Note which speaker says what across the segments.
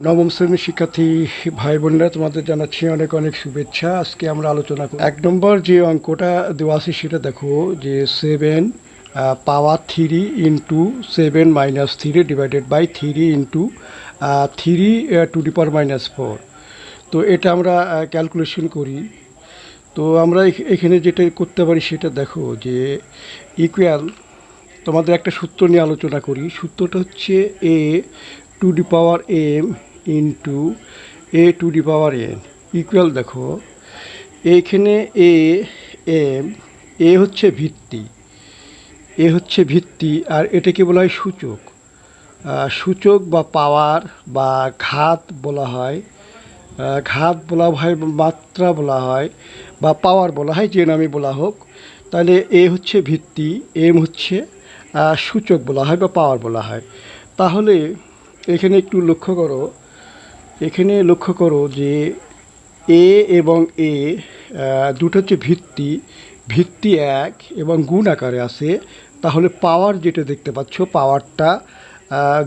Speaker 1: নবম শ্রেণির শিক্ষার্থী ভাই বোনেরা, তোমাদের জানাচ্ছি অনেক অনেক শুভেচ্ছা। আজকে আমরা আলোচনা করব। এক নম্বর যে অঙ্কটা দেওয়া আছে সেটা দেখো যে seven power three into seven minus three divided by three into three to the power minus four তো এটা আমরা ক্যালকুলেশন করি। তো আমরা এখ- এখানে যেটা করতে পারি সেটা দেখো যে ইকুয়াল তোমাদের একটা সূত্র নিয়ে আলোচনা করি। সূত্রটা হচ্ছে a to the power m into a to the power n equal দেখো এইখানে এ এম এ হচ্ছে ভিত্তি। এ হচ্ছে ভিত্তি, আর এটাকে বলা হয় সূচক। সূচক বা পাওয়ার বা ঘাত বলা হয়। ঘাত বলা হয়, মাত্রা বলা হয়, বা পাওয়ার বলা হয়, যে নামে বলা হোক। তাহলে এ হচ্ছে ভিত্তি এম হচ্ছে সূচক বলা হয় বা পাওয়ার বলা হয়। তাহলে এখানে একটু লক্ষ্য করো এখানে লক্ষ্য করো যে এ এবং এ দুটো হচ্ছে ভিত্তি ভিত্তি এক এবং গুণ আকারে আছে। তাহলে পাওয়ার যেটা দেখতে পাচ্ছ পাওয়ারটা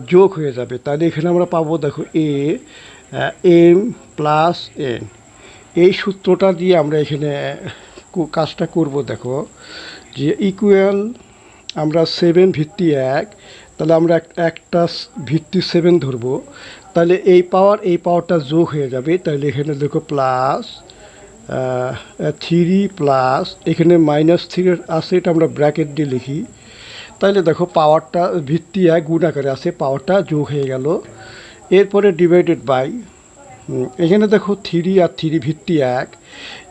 Speaker 1: যোগ হয়ে যাবে। তাহলে এখানে আমরা পাবো, দেখো, এ এম প্লাস এন। এই সূত্রটা দিয়ে আমরা এখানে কাজটা করব, দেখো, যে ইকুয়াল আমরা সেভেন ভিত্তি এক, তাহলে আমরা এক- একটা ভিত্তি সেভেন ধরবো। তাহলে এই পাওয়ার এই পাওয়ারটা যোগ হয়ে যাবে। তাহলে এখানে দেখো প্লাস থ্রি প্লাস এখানে মাইনাস থ্রি আছে, এটা আমরা ব্র্যাকেট দিয়ে লিখি। তাহলে দেখো পাওয়ারটা ভিত্তি এক, গুণ আকারে আছে পাওয়ারটা যোগ হয়ে গেল। এরপরে ডিভাইডেড বাই এখানে দেখো থ্রি আর থ্রি ভিত্তি এক।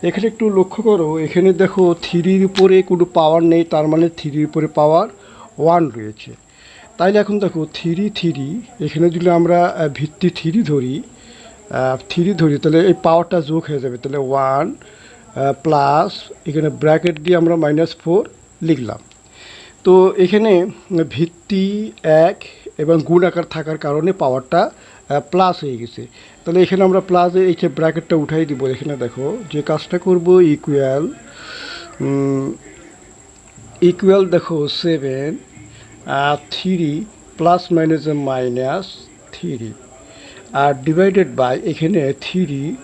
Speaker 1: এখানে একটু লক্ষ্য করো, এখানে দেখো থ্রির উপরে কোনো পাওয়ার নেই, তার মানে থ্রির উপরে পাওয়ার ওয়ান রয়েছে। তাইলে এখন দেখো, থ্রি থ্রি, এখানে যদি আমরা ভিত্তি থ্রি ধরি থ্রি ধরি, তাহলে এই পাওয়ারটা যোগ হয়ে যাবে। তাহলে ওয়ান প্লাস এখানে ব্র্যাকেট দিয়ে আমরা মাইনাস ফোর লিখলাম। তো এখানে ভিত্তি এক এবং গুণ আকার থাকার কারণে পাওয়ারটা প্লাস হয়ে গেছে। তাহলে এখানে আমরা প্লাস এই যে ব্র্যাকেটটা উঠাই দিব। এখানে দেখো, যে কাজটা করব ইকুয়াল ইকুয়াল দেখো seven three plus minus minus three R divided by এখানে three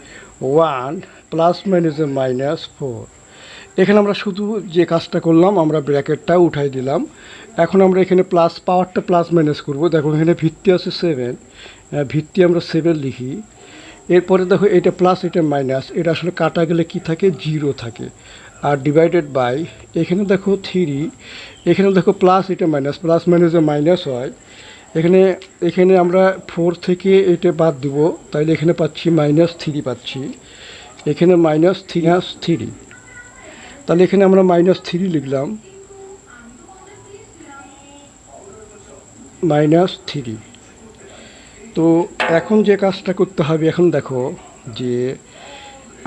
Speaker 1: one plus minus minus four এখানে আমরা শুধু যে কাজটা করলাম, আমরা ব্র্যাকেটটা উঠাই দিলাম। এখন আমরা এখানে প্লাস পাওয়ারটা প্লাস মাইনাস করব। দেখো এখানে ভিত্তি আছে সেভেন ভিত্তি আমরা সেভেন লিখি। এরপরে দেখো, এটা প্লাস এটা মাইনাস এটা আসলে কাটা গেলে কি থাকে? জিরো থাকে। আর ডিভাইডেড বাই এখানে দেখো থ্রি এখানে দেখো প্লাস এটা মাইনাস প্লাস মাইনাসে মাইনাস হয়। এখানে এখানে আমরা ফোর থেকে এটা বাদ দিব, তাইলে এখানে পাচ্ছি মাইনাস থ্রি পাচ্ছি। এখানে মাইনাস থ্রি থ্রি তাহলে এখানে আমরা মাইনাস থ্রি লিখলাম। মাইনাস থ্রি তো এখন যে কাজটা করতে হবে, এখন দেখো যে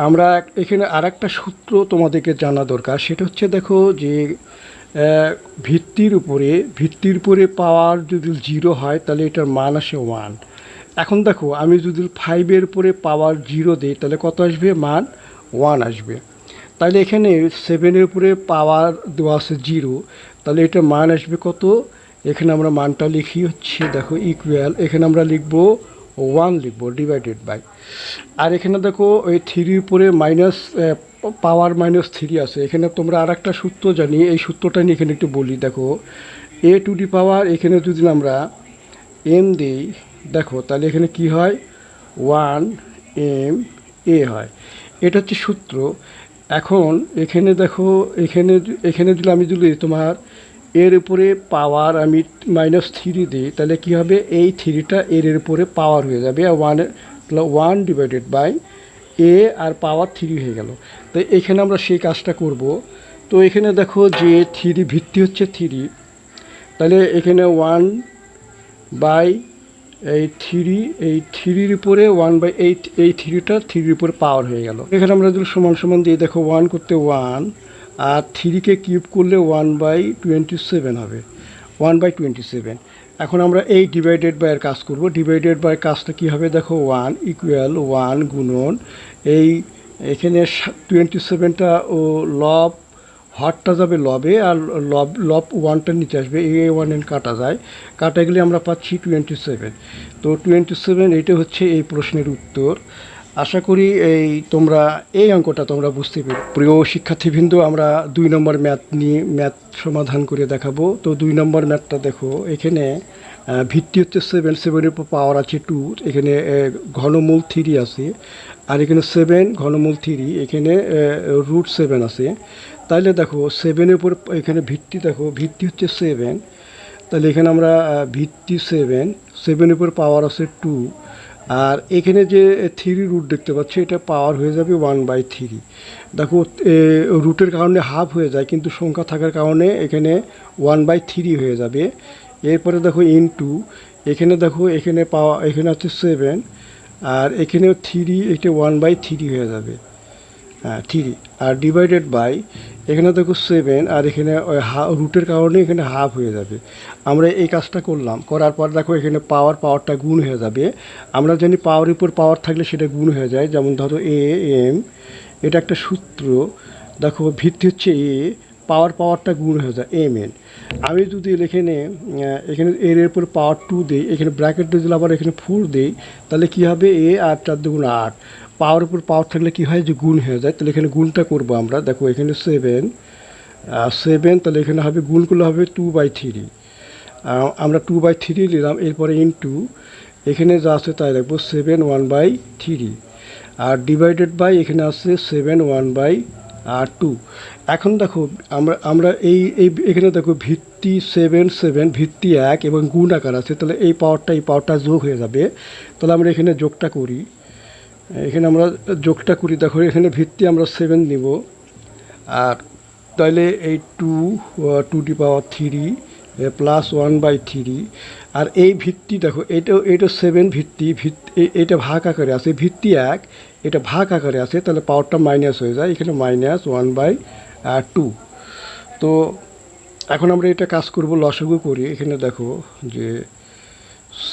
Speaker 1: আমরা এখানে আর একটা সূত্র তোমাদেরকে জানা দরকার। সেটা হচ্ছে দেখো যে ভিত্তির উপরে ভিত্তির উপরে পাওয়ার যদি জিরো হয়, তাহলে এটার মান আসে ওয়ান এখন দেখো, আমি যদি ফাইভের উপরে পাওয়ার জিরো দিই, তাহলে কত আসবে? মান ওয়ান আসবে। তাহলে এখানে সেভেনের উপরে পাওয়ার দেওয়া আছে জিরো তাহলে এটা মান আসবে কত? এখানে আমরা মানটা লিখি হচ্ছে, দেখো ইকুয়াল এখানে আমরা লিখব ওয়ান লিখব ডিভাইডেড বাই আর এখানে দেখো ওই থ্রির উপরে মাইনাস পাওয়ার মাইনাস থ্রি আছে। এখানে তোমরা আর একটা সূত্র জানি, এই সূত্রটা নিয়ে এখানে একটু বলি, দেখো। এ টু ডি পাওয়ার এখানে যদি আমরা এম দিই, দেখো, তাহলে এখানে কি হয়? ওয়ান এম এ হয়। এটা হচ্ছে সূত্র। এখন এখানে দেখো, এখানে এখানে যদি আমি যদি তোমার এর উপরে পাওয়ার আমি মাইনাস থ্রি দিই, তাহলে কি হবে? এই থ্রিটা এর এর উপরে পাওয়ার হয়ে যাবে। আর one one divided by a R power three হয়ে গেল। তো এখানে আমরা সেই কাজটা করব। তো এখানে দেখো যে থ্রি ভিত্তি হচ্ছে থ্রি তাহলে এখানে ওয়ান বাই এই থ্রি এই থ্রির উপরে ওয়ান বাই এইট এই থ্রিটা থ্রির উপরে পাওয়ার হয়ে গেল। এখানে আমরা যদি সমান সমান দিয়ে দেখো ওয়ান করতে ওয়ান আর থ্রিকে কিউব করলে ওয়ান বাই টোয়েন্টি সেভেন হবে। One by twenty seven. এখন আমরা এই ডিভাইডেড বাইয়ের কাজ করব। ডিভাইডেড বাই কাজটা কী হবে? দেখো, ওয়ান ইকুয়াল ওয়ান গুণন এই এখানে টোয়েন্টি সেভেনটা ও লব হটটা যাবে লবে আর লব লব ওয়ানটা নিচে আসবে। এ ওয়ান এন কাটা যায়। কাটা গেলে আমরা পাচ্ছি টোয়েন্টি সেভেন। তো টোয়েন্টি সেভেন এটা হচ্ছে এই প্রশ্নের উত্তর। আশা করি এই তোমরা, এই অঙ্কটা তোমরা বুঝতে পেরে প্রিয় শিক্ষার্থীবৃন্দ, আমরা দুই নম্বর ম্যাথ নিয়ে ম্যাথ সমাধান করে দেখাবো। তো দুই নম্বর ম্যাথটা দেখো, এখানে ভিত্তি হচ্ছে সেভেন সেভেনের উপর পাওয়ার আছে টু এখানে ঘনমূল থ্রি আছে। আর এখানে সেভেন ঘনমূল থ্রি এখানে রুট সেভেন আছে। তাহলে দেখো সেভেনের উপর এখানে ভিত্তি দেখো, ভিত্তি হচ্ছে সেভেন তাহলে এখানে আমরা ভিত্তি সেভেন সেভেনের উপর পাওয়ার আছে টু আর এখানে যে থ্রি রুট দেখতে পাচ্ছি, এটা পাওয়ার হয়ে যাবে ওয়ান বাই থ্রি। দেখো রুটের কারণে হাফ হয়ে যায়, কিন্তু সংখ্যা থাকার কারণে এখানে ওয়ান বাই থ্রি হয়ে যাবে। এরপরে দেখো ইন টু, এখানে দেখো, এখানে পাওয়া, এখানে হচ্ছে সেভেন, আর এখানেও থ্রি, এটা ওয়ান বাই থ্রি হয়ে যাবে। থ্রি আর ডিভাইডেড বাই এখানে দেখো সেভেন আর এখানে ওই রুটের কারণে এখানে হাফ হয়ে যাবে। আমরা এই কাজটা করলাম, করার পর দেখো এখানে পাওয়ার পাওয়ারটা গুণ হয়ে যাবে। আমরা জানি পাওয়ার উপর পাওয়ার থাকলে সেটা গুণ হয়ে যায়, যেমন ধরো এ এম এটা একটা সূত্র। দেখো ভিত্তি হচ্ছে এ পাওয়ার পাওয়ারটা গুণ হয়ে যায় এম এন আমি যদি এখানে এখানে এর উপর পাওয়ার টু দিই, এখানে ব্র্যাকেট দিলে আবার এখানে ফোর দিই, তাহলে কী হবে? এ আর চার দুগুণ আট। পাওয়ার উপর পাওয়ার থাকলে কী হয় যে গুণ হয়ে যায়? তাহলে এখানে গুণটা করব আমরা। দেখো, এখানে সেভেন সেভেন তাহলে এখানে হবে গুণগুলো হবে টু বাই থ্রি আমরা টু বাই থ্রি নিলাম, এরপরে ইন্টু এখানে যা আছে তাই রাখব সেভেন ওয়ান বাই থ্রি আর ডিভাইডেড বাই এখানে আছে সেভেন ওয়ান বাই আর টু এখন দেখো, আমরা আমরা এই এই এখানে দেখো ভিত্তি সেভেন সেভেন ভিত্তি এক এবং গুণ আকার আছে, তাহলে এই পাওয়ারটা এই পাওয়ারটা যোগ হয়ে যাবে। তাহলে আমরা এখানে যোগটা করি। এখানে আমরা যোগটা করি। দেখো, এখানে ভিত্তি আমরা সেভেন নিব। আর তাহলে এই two to the power three plus one by three আর এই ভিত্তি দেখো এটা এটা সেভেন ভিত্তি ভিত্তি এটা ভাগ আকারে আছে। ভিত্তি এক, এটা ভাগ আকারে আছে, তাহলে পাওয়ারটা মাইনাস হয়ে যায়। এখানে মাইনাস ওয়ান বাই টু তো এখন আমরা এটা কাজ করব, লসগু করি। এখানে দেখো যে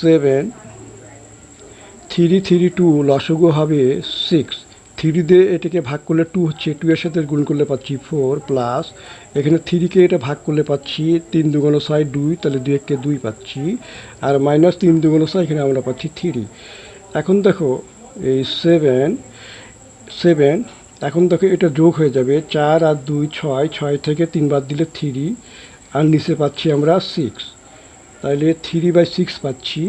Speaker 1: সেভেন থ্রি থ্রি টু লসগু হবে সিক্স। থ্রি দিয়ে এটাকে ভাগ করলে টু হচ্ছে টু এর সাথে গুণ করলে পাচ্ছি ফোর প্লাস। এখানে থ্রিকে এটা ভাগ করলে পাচ্ছি তিন দুগুণ ছয় দুই, তাহলে দুই এককে দুই পাচ্ছি। আর মাইনাস তিন দুগুণ ছয় এখানে আমরা পাচ্ছি থ্রি। এখন দেখো এই সেভেন সেভেন, এখন দেখো এটা যোগ হয়ে যাবে চার আর দুই ছয় ছয় থেকে তিন বাদ দিলে থ্রি, আর নিচে পাচ্ছি আমরা সিক্স। তাহলে থ্রি বাই সিক্স পাচ্ছি।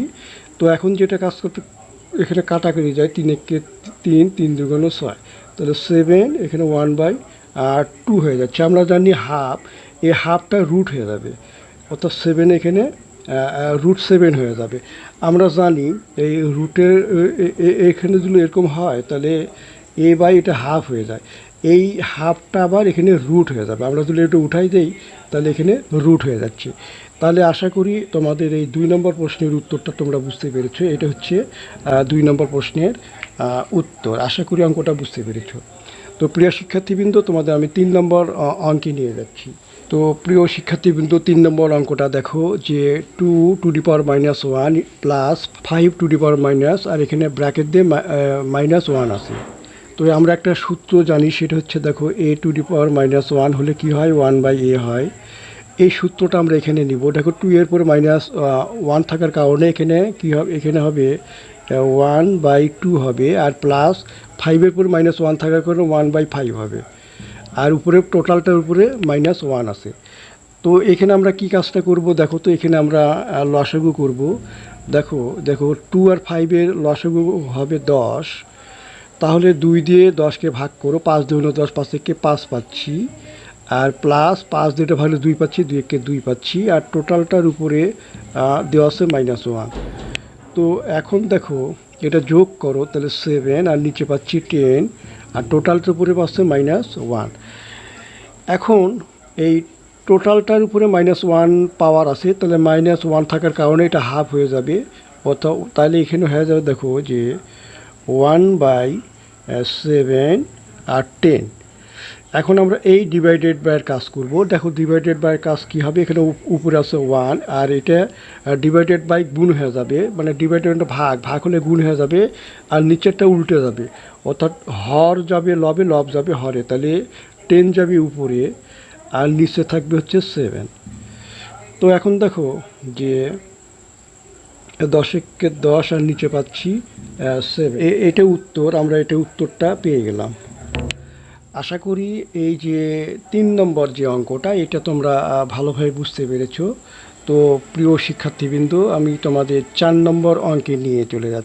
Speaker 1: তো এখন যেটা কাজ করতে এখানে কাটাকাটি যায় তিন একে তিন তিন দুগুণ ছয়। তাহলে সেভেন এখানে ওয়ান বাই আর টু হয়ে যাচ্ছে। আমরা জানি হাফ এই হাফটা রুট হয়ে যাবে। অর্থাৎ সেভেন এখানে রুট সেভেন হয়ে যাবে। আমরা জানি এই রুটের এখানে যদি এরকম হয়, তাহলে এ বাই এটা হাফ হয়ে যায়। এই হাফটা আবার এখানে রুট হয়ে যাবে। আমরা যদি এটা উঠাই দেই, তাহলে এখানে রুট হয়ে যাচ্ছে। তাহলে আশা করি তোমাদের এই দুই নম্বর প্রশ্নের উত্তরটা তোমরা বুঝতে পেরেছ। এটা হচ্ছে দুই নম্বর প্রশ্নের উত্তর। আশা করি অঙ্কটা বুঝতে পেরেছ। তো প্রিয় শিক্ষার্থীবৃন্দ, তোমাদের আমি তিন নম্বর অঙ্কে নিয়ে যাচ্ছি। তো প্রিয় শিক্ষার্থীবৃন্দ, তিন নম্বর অঙ্কটা দেখো যে two two D power minus one plus five two D power minus আর এখানে ব্র্যাকেট দিয়ে মাইনাস ওয়ান আছে। তো আমরা একটা সূত্র জানি, সেটা হচ্ছে দেখো a to the power minus one হলে কি হয়? ওয়ান বাই এ হয়। এই সূত্রটা আমরা এখানে নিব। দেখো টু এর পরে মাইনাস ওয়ান থাকার কারণে এখানে কি হবে, এখানে হবে ওয়ান বাই টু হবে আর প্লাস ফাইভের পরে মাইনাস ওয়ান থাকার কারণে ওয়ান বাই ফাইভ হবে। আর উপরে টোটালটার উপরে মাইনাস ওয়ান আছে। তো এখানে আমরা কি কাজটা করব? দেখো তো, এখানে আমরা লসাগু করব। দেখো দেখো টু আর ফাইভের লসাগু হবে দশ। তাহলে দুই দিয়ে দশকে ভাগ করো, পাঁচ দুগুণ দশ পাঁচ থেকে পাঁচ পাচ্ছি। আর প্লাস পাঁচ দুইটা ভালো দুই পাচ্ছি, দুই একে দুই পাচ্ছি, আর টোটালটার উপরে দেওয়া আছে মাইনাস ওয়ান তো এখন দেখো, এটা যোগ করো, তাহলে সেভেন আর নিচে পাচ্ছি টেন আর টোটালটার উপরে পাচ্ছে মাইনাস ওয়ান এখন এই টোটালটার উপরে মাইনাস ওয়ান পাওয়ার আছে, তাহলে মাইনাস ওয়ান থাকার কারণে এটা হাফ হয়ে যাবে। অর্থাৎ তাহলে এখানে হয়ে যাবে দেখো যে ওয়ান বাই সেভেন আর টেন এখন আমরা এই ডিভাইডেড বাইয়ের কাজ করব। দেখো ডিভাইডেড বাইয়ের কাজ কি হবে? এখানে উপরে আছে ওয়ান আর এটা ডিভাইডেড বাই গুণ হয়ে যাবে। মানে ডিভাইডেড ভাগ। ভাগ হলে গুণ হয়ে যাবে, আর নিচেরটা উল্টে যাবে। অর্থাৎ হর যাবে লবে, লব যাবে হরে। তাহলে টেন যাবে উপরে, আর নিচে থাকবে হচ্ছে সেভেন তো এখন দেখো যে দশকে দশ আর নিচে পাচ্ছি সেভেন এটা উত্তর, আমরা এটা উত্তরটা পেয়ে গেলাম। আশা করি এই যে তিন নম্বর যে অঙ্কটা, এটা তোমরা ভালোভাবে বুঝতে পেরেছ। তো প্রিয় শিক্ষার্থীবৃন্দ, আমি তোমাদের চার নম্বর অঙ্কে নিয়ে চলে যাচ্ছি।